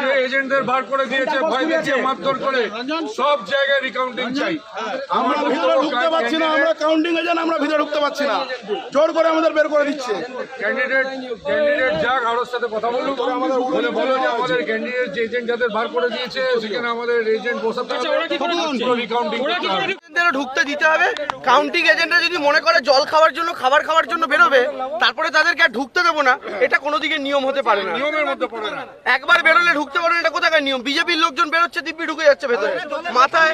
যে এজেন্টদের বার করে দিয়েছে ভয় দেখিয়ে মারধর করে সব জায়গায় রিকাউন্টিং চাই। আমরা ভিতরে ঢুকতে পারছি না আমরা কাউন্টিং এজেন্ট আমরা ভিতরে ঢুকতে পারছি না। জোর করে আমাদের বের করে দিচ্ছে। ক্যান্ডিডেট ক্যান্ডিডেট যাক আরোর সাথে কথা বলুক। বলে বলো যে আমাদের ক্যান্ডিডেট যে এজেন্ট যাদের বার করে দিয়েছে সেখানে আমাদের এজেন্ট বসাতে হবে। রিকাউন্টিং ঢুকতে দিতে হবে। কাউন্টিং এজেন্টরা যদি মনে করে জল খাওয়ার জন্য খাবার খাওয়ার জন্য বেরোবে তারপরে তাদেরকে আর ঢুকতে দেবো না এটা কোনো দিকে নিয়ম হতে পারে না। নিয়মের মধ্যে পড়ে না। একবার বেরোলে ঢুকতে পারে না, এটা কোথাকার নিয়ম? বিজেপির লোকজন বেরোচ্ছে, দিব্যি ঢুকে যাচ্ছে ভেতরে। মাথায়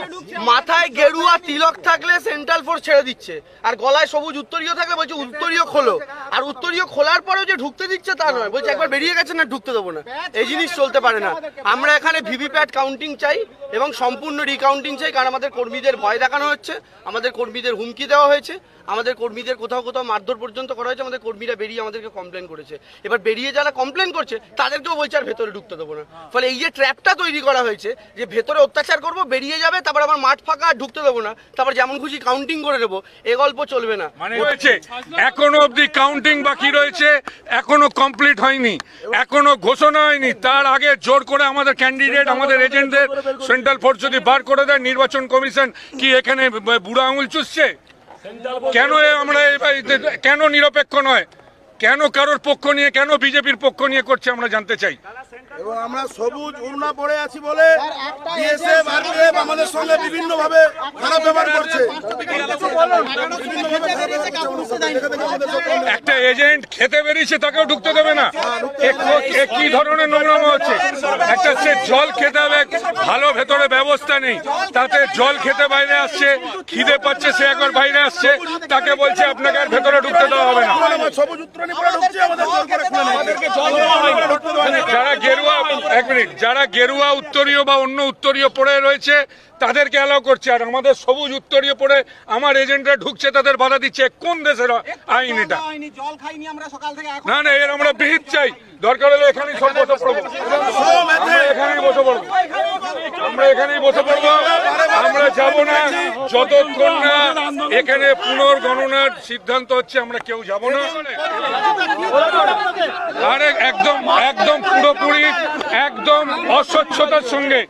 মাথায় গেরুয়া তিলক থাকলে সেন্ট্রাল ফোর্স ছেড়ে দিচ্ছে। আর গলায় সবুজ উত্তরীয় থাকলে বলছে উত্তরীয় খোলো। আর উত্তরীয় খোলার পরেও যে ঢুকতে দিচ্ছে তা নয়। বলছে একবার বেরিয়ে গেছে না, ঢুকতে দেবো না। এই জিনিস চলতে পারে না। আমরা এখানে ভিভিপ্যাট কাউন্টিং চাই এবং সম্পূর্ণ রিকাউন্টিং চাই, কারণ আমাদের কর্মীদের ভয় দেখানো হচ্ছে, আমাদের কর্মীদের হুমকি দেওয়া হয়েছে, আমাদের কর্মীদের কোথাও কোথাও মারধর পর্যন্ত করা হয়েছে, আমাদের কর্মীরা বেরিয়ে আমাদেরকে কমপ্লেন করেছে। এবার বেরিয়ে যারা কমপ্লেন করছে, তাদেরকেও বলছে আর ভেতরে ঢুকতে দেবো না। ফলে এই যে ট্র্যাপটা তৈরি করা হয়েছে, যে ভেতরে অত্যাচার করব, বেরিয়ে যাবে, তারপর আমার মাঠ ফাঁকা, আর ঢুকতে দেবো না, তারপর যেমন খুশি কাউন্টিং করে নেব, এ গল্প চলবে না। মানে এখনও অবধি কাউন্টিং বাকি রয়েছে, এখনও কমপ্লিট হয়নি, এখনও ঘোষণা হয়নি। তার আগে জোর করে আমাদের ক্যান্ডিডেট আমাদের এজেন্টদের সেন্ট্রাল ফোর্স যদি বার করে দেয়, নির্বাচন কমিশন কি এখানে বুড়া আঙুল চুষছে? কেন আমরা কেন নিরপেক্ষ নয়? কেন কারোর পক্ষ নিয়ে কেন বিজেপির পক্ষ নিয়ে করছে আমরা জানতে চাই। এবং আমরা সবুজ উড়না পড়ে আছি বলে বিএসএফ আরপিএফ আমাদের সঙ্গে বিভিন্ন ভাবে খারাপ ব্যবহার করছে। একটা এজেন্ট খেতে বেরিয়েছে তাকেও ঢুকতে দেবে না। কো- কি ধরনের নোংরামো হচ্ছে? একটা সে জল খেতে হবে ভালো ভেতরে ব্যবস্থা নেই। তাতে জল খেতে বাইরে আসছে খিদে পাচ্ছে সে একবার বাইরে আসছে তাকে বলছে আপনাকে আর ভেতরে ঢুকতে দেওয়া হবে না। যারা গেরুয়া এক মিনিট যারা গেরুয়া উত্তরীয় বা অন্য উত্তরীয় পড়ে রয়েছে তাদেরকে অ্যালাউ করছে। আর আমাদের সবুজ উত্তরীয় পড়ে আমার এজেন্টরা ঢুকছে তাদের বাধা দিচ্ছে। কোন দেশের আইন এটা? জল খাইনি আমরা সকাল থেকে এখন না না এর আমরা বিহিত চাই। দরকার হলে এখানেই সব বসে পড়ব। এখানেই বসে পড়ব। আমরা এখানেই বসে পড়ব। আমরা যাব না। যতক্ষণ না এখানে পুনর্গণনার সিদ্ধান্ত হচ্ছে, আমরা কেউ যাব না। আরে একদম একদম পুরোপুরি, একদম অস্বচ্ছতার সঙ্গে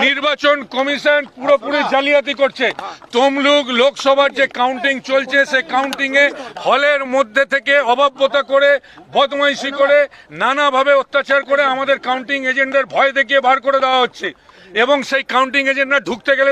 নির্বাচন কমিশন পুরোপুরি জালিয়াতি করছে। তমলুক লোকসভার যে কাউন্টিং চলছে সে কাউন্টিংয়ে এ হলের মধ্যে থেকে অভাব্যতা করে বদমাইশি করে নানাভাবে অত্যাচার করে আমাদের কাউন্টিং এজেন্টদের ভয় দেখিয়ে বার করে দেওয়া হচ্ছে। এবং সেই কাউন্টিং এজেন্টরা ঢুকতে গেলে